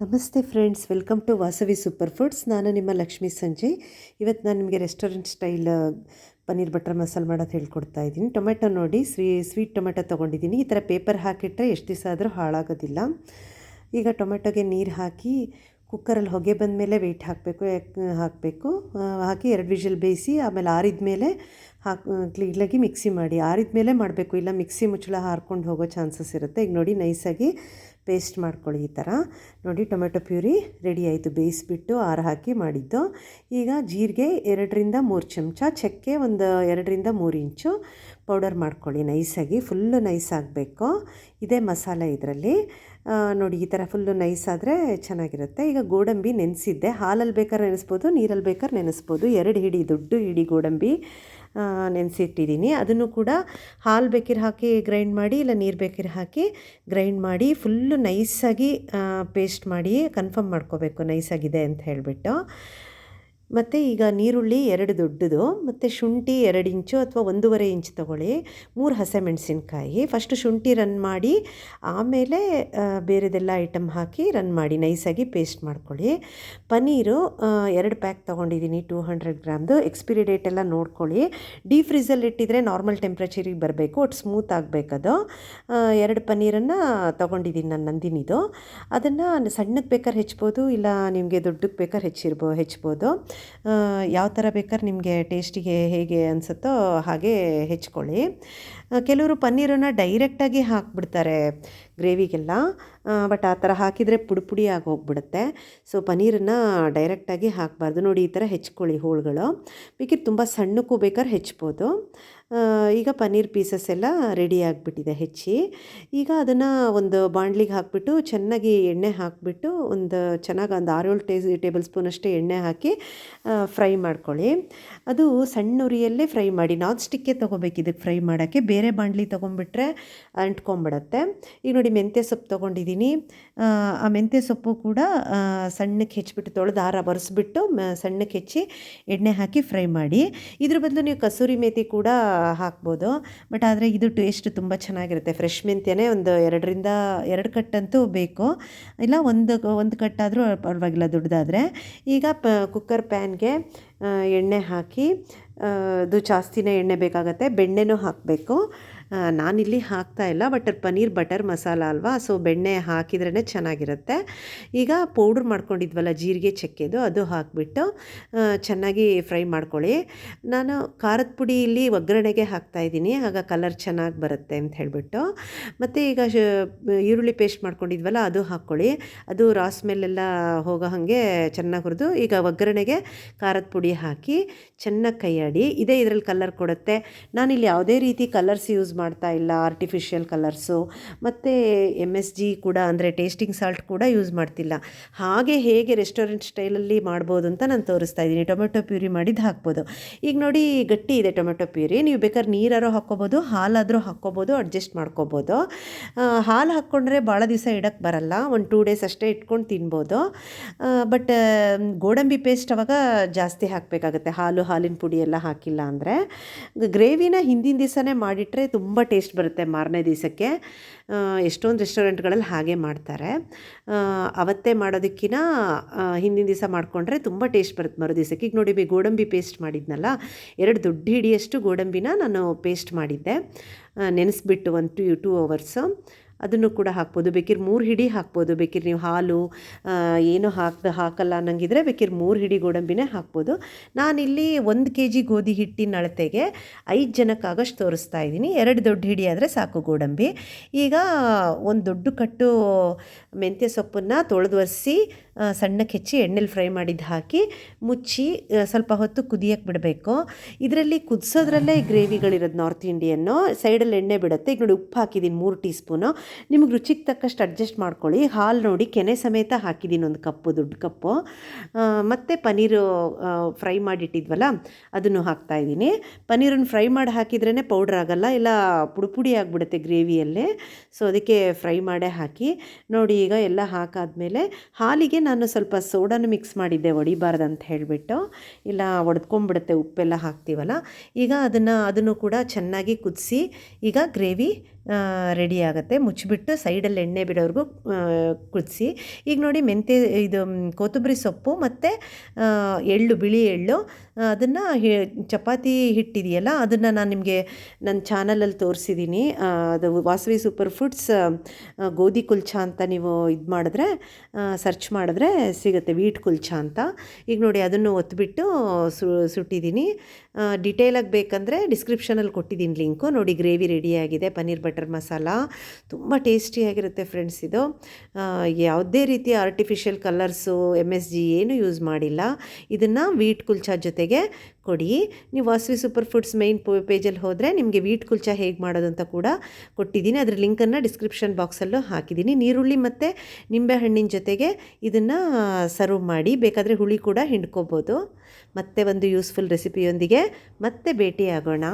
ನಮಸ್ತೆ friends, welcome to Vasavi super foods. ನಾನು ನಿಮ್ಮ ಲಕ್ಷ್ಮೀ ಸಂಜಯ್. ಇವತ್ತು ನಾನು ನಿಮಗೆ ರೆಸ್ಟೋರೆಂಟ್ ಸ್ಟೈಲ್, ಪನ್ನೀರ್ ಬಟರ್ ಮಸಾಲೆ ಮಾಡೋದು ಹೇಳ್ಕೊಡ್ತಾ ಇದ್ದೀನಿ. ಟೊಮೆಟೊ ನೋಡಿ ಸ್ವೀ ಸ್ವೀಟ್ ಟೊಮೆಟೊ ತೊಗೊಂಡಿದ್ದೀನಿ. ಈ ಥರ ಪೇಪರ್ ಹಾಕಿಟ್ರೆ ಎಷ್ಟು ದಿವಸ ಆದರೂ ಹಾಳಾಗೋದಿಲ್ಲ. ಈಗ ಟೊಮೆಟೊಗೆ ನೀರು ಹಾಕಿ ಕುಕ್ಕರಲ್ಲಿ ಹೊಗೆ ಬಂದ ಮೇಲೆ ವೆಯ್ಟ್ ಹಾಕಬೇಕು. ಹಾಕಬೇಕು ಹಾಕಿ ಎರಡು ವಿಷಲ್ ಬೇಯಿಸಿ, ಆಮೇಲೆ ಆರಿದ ಮೇಲೆ ಹಾಕಿ, ಕ್ಲೀನಾಗಿ ಮಿಕ್ಸಿ ಮಾಡಿ. ಆರಿದ ಮೇಲೆ ಮಾಡಬೇಕು. ಇಲ್ಲ ಮಿಕ್ಸಿ ಮುಚ್ಚಳ ಹಾರ್ಕೊಂಡು ಹೋಗೋ ಚಾನ್ಸಸ್ ಇರುತ್ತೆ. ಈಗ ನೋಡಿ ನೈಸಾಗಿ ಪೇಸ್ಟ್ ಮಾಡ್ಕೊಳ್ಳಿ ಈ ಥರ. ನೋಡಿ ಟೊಮೆಟೊ ಪ್ಯೂರಿ ರೆಡಿ ಆಯಿತು. ಬೇಯಿಸಿಬಿಟ್ಟು ಆರು ಹಾಕಿ ಮಾಡಿದ್ದು. ಈಗ ಜೀರಿಗೆ ಎರಡರಿಂದ ಮೂರು ಚಮಚ, ಚಕ್ಕೆ ಒಂದು ಎರಡರಿಂದ ಮೂರು ಇಂಚು ಪೌಡರ್ ಮಾಡ್ಕೊಳ್ಳಿ. ನೈಸಾಗಿ ಫುಲ್ಲು ನೈಸ್ ಆಗಬೇಕು. ಇದೇ ಮಸಾಲೆ ಇದರಲ್ಲಿ. ನೋಡಿ, ಈ ಥರ ಫುಲ್ಲು ನೈಸ್ ಆದರೆ ಚೆನ್ನಾಗಿರುತ್ತೆ. ಈಗ ಗೋಡಂಬಿ ನೆನೆಸಿದ್ದೆ. ಹಾಲಲ್ಲಿ ಬೇಕಾದ್ರೆ ನೆನೆಸ್ಬೋದು, ನೀರಲ್ಲಿ ಬೇಕಾದ್ರೆ ನೆನೆಸ್ಬೋದು. ಎರಡು ಹಿಡಿ, ದೊಡ್ಡ ಹಿಡಿ ಗೋಡಂಬಿ ನೆನೆಸಿಟ್ಟಿದ್ದೀನಿ. ಅದನ್ನು ಕೂಡ ಹಾಲು ಬೇಕಿರ ಹಾಕಿ ಗ್ರೈಂಡ್ ಮಾಡಿ, ಇಲ್ಲ ನೀರು ಬೇಕಿರ ಹಾಕಿ ಗ್ರೈಂಡ್ ಮಾಡಿ ಫುಲ್ಲು ನೈಸಾಗಿ ಪೇಸ್ಟ್ ಮಾಡಿ ಕನ್ಫರ್ಮ್ ಮಾಡ್ಕೋಬೇಕು. ನೈಸಾಗಿದೆ ಅಂತ ಹೇಳಿಬಿಟ್ಟು. ಮತ್ತು ಈಗ ನೀರುಳ್ಳಿ ಎರಡು ದೊಡ್ಡದು, ಮತ್ತು ಶುಂಠಿ ಎರಡು ಇಂಚು ಅಥವಾ ಒಂದೂವರೆ ಇಂಚು ತೊಗೊಳ್ಳಿ. ಮೂರು ಹಸಿಮೆಣಸಿನ್ಕಾಯಿ ಫಸ್ಟು ಶುಂಠಿ ರನ್ ಮಾಡಿ, ಆಮೇಲೆ ಬೇರೆದೆಲ್ಲ ಐಟಮ್ ಹಾಕಿ ರನ್ ಮಾಡಿ ನೈಸಾಗಿ ಪೇಸ್ಟ್ ಮಾಡ್ಕೊಳ್ಳಿ. ಪನ್ನೀರು ಎರಡು ಪ್ಯಾಕ್ ತೊಗೊಂಡಿದ್ದೀನಿ ಟೂ ಹಂಡ್ರೆಡ್ ಗ್ರಾಮ್ದು. ಎಕ್ಸ್ಪಿರಿ ಡೇಟ್ ಎಲ್ಲ ನೋಡ್ಕೊಳ್ಳಿ. ಡೀ ಫ್ರಿಜಲ್ಲಿ ಇಟ್ಟಿದ್ರೆ ನಾರ್ಮಲ್ ಟೆಂಪ್ರೇಚರಿಗೆ ಬರಬೇಕು, ಒಟ್ಟು ಸ್ಮೂತ್ ಆಗಬೇಕದು. ಎರಡು ಪನ್ನೀರನ್ನು ತೊಗೊಂಡಿದ್ದೀನಿ ನಾನು ನಂದಿನಿದು. ಅದನ್ನು ಸಣ್ಣಕ್ಕೆ ಬೇಕಾದ್ರೆ ಹೆಚ್ಬೋದು, ಇಲ್ಲ ನಿಮಗೆ ದೊಡ್ಡಕ್ಕೆ ಬೇಕಾದ್ರೆ ಹೆಚ್ಚಿರ್ಬೋ, ಹೆಚ್ಬೋದು. ಯಾವ ಥರ ಬೇಕಾದ್ರೆ ನಿಮಗೆ ಟೇಸ್ಟಿಗೆ ಹೇಗೆ ಅನಿಸುತ್ತೋ ಹಾಗೆ ಹೆಚ್ಕೊಳ್ಳಿ. ಕೆಲವರು ಪನ್ನೀರನ್ನು ಡೈರೆಕ್ಟಾಗಿ ಹಾಕಿಬಿಡ್ತಾರೆ. ಗ್ರೇವಿಗೆಲ್ಲ ಬಟ್ ಆ ಥರ ಹಾಕಿದರೆ ಪುಡಿ ಪುಡಿ ಆಗಿ ಹೋಗ್ಬಿಡುತ್ತೆ ಸೊ ಪನ್ನೀರನ್ನು ಡೈರೆಕ್ಟಾಗಿ ಹಾಕಬಾರ್ದು. ನೋಡಿ, ಈ ಥರ ಹೆಚ್ಕೊಳ್ಳಿ ಹೋಳುಗಳು. ಬೇಕಿದ್ರೆ ತುಂಬ ಸಣ್ಣಕ್ಕೂ ಬೇಕಾದ್ರೆ ಹೆಚ್ಬೋದು. ಈಗ ಪನ್ನೀರ್ ಪೀಸಸ್ ಎಲ್ಲ ರೆಡಿ ಆಗಿಬಿಟ್ಟಿದೆ ಹೆಚ್ಚಿ. ಈಗ ಅದನ್ನು ಒಂದು ಬಾಣಲಿಗೆ ಹಾಕಿಬಿಟ್ಟು ಚೆನ್ನಾಗಿ ಎಣ್ಣೆ ಹಾಕಿಬಿಟ್ಟು ಒಂದು ಚೆನ್ನಾಗಿ ಒಂದು ಆರೇಳು ಟೇ, ಟೇಬಲ್ ಅಷ್ಟೇ ಎಣ್ಣೆ ಹಾಕಿ ಫ್ರೈ ಮಾಡ್ಕೊಳ್ಳಿ. ಅದು ಸಣ್ಣ ಉರಿಯಲ್ಲೇ ಫ್ರೈ ಮಾಡಿ, ನಾನ್ ಸ್ಟಿಕ್ಕೇ ತೊಗೋಬೇಕು ಇದಕ್ಕೆ ಫ್ರೈ ಮಾಡೋಕ್ಕೆ. ಬೇರೆ ಬಾಣಲಿ ತೊಗೊಂಬಿಟ್ರೆ ಅಂಟ್ಕೊಂಬಿಡತ್ತೆ. ಈಗ ಮೆಂತ್ಯ ಸೊಪ್ಪು ತೊಗೊಂಡಿದ್ದೀನಿ. ಆ ಮೆಂತ್ಯ ಸೊಪ್ಪು ಕೂಡ ಸಣ್ಣಕ್ಕೆ ಹೆಚ್ಚಿಬಿಟ್ಟು ತೊಳೆದು ಆರ ಬರೆಸ್ಬಿಟ್ಟು ಸಣ್ಣಕ್ಕೆ ಹೆಚ್ಚಿ ಎಣ್ಣೆ ಹಾಕಿ ಫ್ರೈ ಮಾಡಿ. ಇದ್ರ ಬದಲು ನೀವು ಕಸೂರಿ ಮೇಥಿ ಕೂಡ ಹಾಕ್ಬೋದು. ಬಟ್ ಆದರೆ ಇದು ಟೇಸ್ಟ್ ತುಂಬ ಚೆನ್ನಾಗಿರುತ್ತೆ. ಫ್ರೆಶ್ ಮೆಂತ್ಯನೇ ಒಂದು ಎರಡರಿಂದ, ಎರಡು ಕಟ್ಟಂತೂ ಬೇಕು. ಇಲ್ಲ ಒಂದು ಒಂದು ಕಟ್ಟಾದರೂ ಪರವಾಗಿಲ್ಲ ದುಡ್ದಾದರೆ ಈಗ ಪ ಕುಕ್ಕರ್ ಪ್ಯಾನ್ಗೆ ಎಣ್ಣೆ ಹಾಕಿ ಅದು ಜಾಸ್ತಿನೇ ಎಣ್ಣೆ ಬೇಕಾಗತ್ತೆ. ಬೆಣ್ಣೆನೂ ಹಾಕಬೇಕು. ನಾನಿಲ್ಲಿ ಹಾಕ್ತಾ ಇಲ್ಲ, ಬಟ್ ಪನ್ನೀರ್ ಬಟರ್ ಮಸಾಲ ಅಲ್ವಾ, ಸೊ ಬೆಣ್ಣೆ ಹಾಕಿದ್ರೇ ಚೆನ್ನಾಗಿರುತ್ತೆ. ಈಗ ಪೌಡ್ರ್ ಮಾಡ್ಕೊಂಡಿದ್ವಲ್ಲ, ಜೀರಿಗೆ ಚಕ್ಕೆದು, ಅದು ಹಾಕಿಬಿಟ್ಟು ಚೆನ್ನಾಗಿ ಫ್ರೈ ಮಾಡ್ಕೊಳ್ಳಿ. ನಾನು ಖಾರದ ಪುಡಿ ಇಲ್ಲಿ ಒಗ್ಗರಣೆಗೆ ಹಾಕ್ತಾಯಿದ್ದೀನಿ ಆಗ ಕಲರ್ ಚೆನ್ನಾಗಿ ಬರುತ್ತೆ ಅಂತ ಹೇಳಿಬಿಟ್ಟು. ಮತ್ತು ಈಗ ಈರುಳ್ಳಿ ಪೇಸ್ಟ್ ಮಾಡ್ಕೊಂಡಿದ್ವಲ್ಲ, ಅದು ಹಾಕ್ಕೊಳ್ಳಿ. ಅದು ರಾ ಸ್ಮೆಲ್ಲೆಲ್ಲ ಹೋಗೋ ಹಾಗೆ ಚೆನ್ನಾಗಿ ಹುರಿದು, ಈಗ ಒಗ್ಗರಣೆಗೆ ಖಾರದ ಪುಡಿ ಹಾಕಿ, ಚೆನ್ನಾಗಿ ಕೈಯಾಡಿ ಇದೇ ಇದರಲ್ಲಿ ಕಲರ್ ಕೊಡುತ್ತೆ. ನಾನಿಲ್ಲಿ ಯಾವುದೇ ರೀತಿ ಕಲರ್ಸ್ ಯೂಸ್ ಮಾಡ್ತಾ ಇಲ್ಲ ಆರ್ಟಿಫಿಷಿಯಲ್ ಕಲರ್ಸು ಮತ್ತು ಎಂ ಎಸ್ ಜಿ ಕೂಡ, ಅಂದರೆ ಟೇಸ್ಟಿಂಗ್ ಸಾಲ್ಟ್ ಕೂಡ ಯೂಸ್ ಮಾಡ್ತಿಲ್ಲ. ಹಾಗೆ ಹೇಗೆ ರೆಸ್ಟೋರೆಂಟ್ ಸ್ಟೈಲಲ್ಲಿ ಮಾಡ್ಬೋದು ಅಂತ ನಾನು ತೋರಿಸ್ತಾ ಇದ್ದೀನಿ. ಟೊಮೆಟೊ ಪ್ಯೂರಿ ಮಾಡಿದ್ದು ಹಾಕ್ಬೋದು. ಈಗ ನೋಡಿ, ಗಟ್ಟಿ ಇದೆ ಟೊಮೆಟೊ ಪ್ಯೂರಿ. ನೀವು ಬೇಕಾದ್ರೆ ನೀರಾರು ಹಾಕ್ಕೋಬೋದು, ಹಾಲಾದರೂ ಹಾಕ್ಕೋಬೋದು ಅಡ್ಜಸ್ಟ್ ಮಾಡ್ಕೋಬೋದು. ಹಾಲು ಹಾಕ್ಕೊಂಡ್ರೆ ಭಾಳ ದಿವಸ ಇಡಕ್ಕೆ ಬರಲ್ಲ. ಒಂದು ಟೂ ಡೇಸ್ ಅಷ್ಟೇ ಇಟ್ಕೊಂಡು ತಿನ್ಬೋದು. ಬಟ್ ಗೋಡಂಬಿ ಪೇಸ್ಟ್ ಅವಾಗ ಜಾಸ್ತಿ ಹಾಕಬೇಕಾಗತ್ತೆ. ಹಾಲು, ಹಾಲಿನ ಪುಡಿ ಎಲ್ಲ ಹಾಕಿಲ್ಲ ಅಂದರೆ. ಗ್ರೇವಿನ ಹಿಂದಿನ ದಿವಸನೇ ಮಾಡಿಟ್ರೆ ತುಂಬ ಟೇಸ್ಟ್ ಬರುತ್ತೆ ಮಾರನೇ ದಿವಸಕ್ಕೆ. ಎಷ್ಟೊಂದು ರೆಸ್ಟೋರೆಂಟ್ಗಳಲ್ಲಿ ಹಾಗೆ ಮಾಡ್ತಾರೆ. ಅವತ್ತೇ ಮಾಡೋದಕ್ಕಿಂತ ಹಿಂದಿನ ದಿವಸ ಮಾಡಿಕೊಂಡ್ರೆ ತುಂಬ ಟೇಸ್ಟ್ ಬರುತ್ತೆ ಮರು ದಿವಸಕ್ಕೆ. ಈಗ ನೋಡಿ ಗೋಡಂಬಿ ಪೇಸ್ಟ್ ಮಾಡಿದ್ನಲ್ಲ, ಎರಡು ದೊಡ್ಡ ಹಿಡಿಯಷ್ಟು ಗೋಡಂಬಿನ ನಾನು ಪೇಸ್ಟ್ ಮಾಡಿದ್ದೆ. ನೆನೆಸ್ಬಿಟ್ಟು ಒಂದು ಟು, ಟೂ ಅವರ್ಸು. ಅದನ್ನು ಕೂಡ ಹಾಕ್ಬೋದು. ಬೇಕಿದ್ರೆ ಮೂರು ಹಿಡಿ ಹಾಕ್ಬೋದು. ಬೇಕಿದ್ರೆ ನೀವು ಹಾಲು ಏನು ಹಾಕ್ದ ಹಾಕಲ್ಲ ಅನ್ನಂಗಿದ್ರೆ ಬೇಕಿದ್ರೆ ಮೂರು ಹಿಡಿ ಗೋಡಂಬಿನೇ ಹಾಕ್ಬೋದು. ನಾನಿಲ್ಲಿ ಒಂದು ಕೆ ಜಿ ಗೋಧಿ ಹಿಟ್ಟಿನ ಅಳತೆಗೆ ಐದು ಜನಕ್ಕಾಗಷ್ಟು ತೋರಿಸ್ತಾ ಇದ್ದೀನಿ. ಎರಡು ದೊಡ್ಡ ಹಿಡಿ ಆದರೆ ಸಾಕು ಗೋಡಂಬಿ. ಈಗ ಒಂದು ದೊಡ್ಡ ಕಟ್ಟು ಮೆಂತ್ಯ ಸೊಪ್ಪನ್ನು ತೊಳೆದು ಒರೆಸಿ ಸಣ್ಣಕ್ಕೆ ಹೆಚ್ಚಿ ಎಣ್ಣೆಲಿ ಫ್ರೈ ಮಾಡಿದ್ದು ಹಾಕಿ ಮುಚ್ಚಿ ಸ್ವಲ್ಪ ಹೊತ್ತು ಕುದಿಯಕ್ಕೆ ಬಿಡಬೇಕು. ಇದರಲ್ಲಿ ಕುದಿಸೋದ್ರಲ್ಲೇ ಗ್ರೇವಿಗಳಿರೋದು ನಾರ್ತ್ ಇಂಡಿಯನ್ನು. ಸೈಡಲ್ಲಿ ಎಣ್ಣೆ ಬಿಡುತ್ತೆ. ಈಗ ನೋಡಿ ಉಪ್ಪು ಹಾಕಿದ್ದೀನಿ ಮೂರು ಟೀ ಸ್ಪೂನು ನಿಮಗೆ ರುಚಿಗೆ ತಕ್ಕಷ್ಟು ಅಡ್ಜಸ್ಟ್ ಮಾಡ್ಕೊಳ್ಳಿ. ಹಾಲು ನೋಡಿ ಕೆನೆ ಸಮೇತ ಹಾಕಿದ್ದೀನಿ ಒಂದು ಕಪ್ಪು, ದೊಡ್ಡ ಕಪ್ಪು. ಮತ್ತು ಪನ್ನೀರು ಫ್ರೈ ಮಾಡಿಟ್ಟಿದ್ವಲ್ಲ, ಅದನ್ನು ಹಾಕ್ತಾಯಿದ್ದೀನಿ ಪನ್ನೀರನ್ನು ಫ್ರೈ ಮಾಡಿ ಹಾಕಿದ್ರೇ ಪೌಡ್ರ್ ಆಗೋಲ್ಲ, ಇಲ್ಲ ಪುಡಿ ಪುಡಿ ಆಗಿಬಿಡುತ್ತೆ ಗ್ರೇವಿಯಲ್ಲೇ. ಸೊ ಅದಕ್ಕೆ ಫ್ರೈ ಮಾಡೇ ಹಾಕಿ, ನೋಡಿ ಈಗ ಎಲ್ಲ ಹಾಕಾದ್ಮೇಲೆ ಹಾಲಿಗೆ ನಾನು ಸ್ವಲ್ಪ ಸೋಡಾನು ಮಿಕ್ಸ್ ಮಾಡಿದ್ದೆ ಒಡಿಬಾರ್ದು ಅಂತ ಹೇಳಿಬಿಟ್ಟು. ಇಲ್ಲ, ಒಡ್ಕೊಂಬಿಡುತ್ತೆ, ಉಪ್ಪೆಲ್ಲ ಹಾಕ್ತೀವಲ್ಲ. ಈಗ ಅದನ್ನು ಅದನ್ನು ಕೂಡ ಚೆನ್ನಾಗಿ ಕುದಿಸಿ, ಈಗ ಗ್ರೇವಿ ರೆಡಿ ಆಗುತ್ತೆ. ಮುಚ್ಚಿ ಮುಚ್ಚಿಬಿಟ್ಟು ಸೈಡಲ್ಲಿ ಎಣ್ಣೆ ಬಿಡೋವರೆಗೂ ಕುದಿಸಿ. ಈಗ ನೋಡಿ ಮೆಂತ್ಯ ಇದು ಕೊತ್ತಂಬರಿ ಸೊಪ್ಪು ಮತ್ತು ಎಳ್ಳು, ಬಿಳಿ ಎಳ್ಳು ಅದನ್ನು ಚಪಾತಿ ಹಿಟ್ಟಿದೆಯಲ್ಲ, ಅದನ್ನು ನಾನು ನಿಮಗೆ ನನ್ನ ಚಾನಲಲ್ಲಿ ತೋರಿಸಿದ್ದೀನಿ ಅದು ವಾಸವಿ ಸೂಪರ್ ಫುಡ್ಸ್ ಗೋಧಿ ಕುಲ್ಚ ಅಂತ ನೀವು ಇದು ಮಾಡಿದ್ರೆ ಸರ್ಚ್ ಮಾಡಿದ್ರೆ ಸಿಗುತ್ತೆ, ವೀಟ್ ಕುಲ್ಚ ಅಂತ. ಈಗ ನೋಡಿ ಅದನ್ನು ಒತ್ಬಿಟ್ಟು ಸು ಸುಟ್ಟಿದ್ದೀನಿ ಡಿಟೇಲಾಗಿ ಬೇಕಂದರೆ ಡಿಸ್ಕ್ರಿಪ್ಷನಲ್ಲಿ ಕೊಟ್ಟಿದ್ದೀನಿ ಲಿಂಕು. ನೋಡಿ ಗ್ರೇವಿ ರೆಡಿಯಾಗಿದೆ ಪನ್ನೀರ್ ಬಟರ್ ಮಸಾಲ. ತುಂಬ ಟೇಸ್ಟಿಯಾಗಿರುತ್ತೆ ಫ್ರೆಂಡ್ಸ್ ಇದು. ಯಾವುದೇ ರೀತಿಯ artificial colours M S G ಏನು ಯೂಸ್ ಮಾಡಿಲ್ಲ. ಇದನ್ನು ವೀಟ್ ಕುಲ್ಚಾ ಜೊತೆಗೆ ಕೊಡಿ. ನೀವು ವಾಸವಿ ಸೂಪರ್ ಫುಡ್ಸ್ ಮೈನ್ ಪೇಜಲ್ಲಿ ಹೋದರೆ ನಿಮಗೆ ವೀಟ್ ಕುಲ್ಚಾ ಹೇಗೆ ಮಾಡೋದು ಅಂತ ಕೂಡ ಕೊಟ್ಟಿದ್ದೀನಿ. ಅದರ ಲಿಂಕನ್ನು ಡಿಸ್ಕ್ರಿಪ್ಷನ್ ಬಾಕ್ಸಲ್ಲೂ ಹಾಕಿದ್ದೀನಿ. ನೀರುಳ್ಳಿ ಮತ್ತು ನಿಂಬೆಹಣ್ಣಿನ ಜೊತೆಗೆ ಇದನ್ನು ಸರ್ವ್ ಮಾಡಿ. ಬೇಕಾದರೆ ಹುಳಿ ಕೂಡ ಹಿಂಡ್ಕೋಬೋದು. ಮತ್ತೆ ಒಂದು ಯೂಸ್ಫುಲ್ ರೆಸಿಪಿಯೊಂದಿಗೆ ಮತ್ತೆ ಭೇಟಿಯಾಗೋಣ.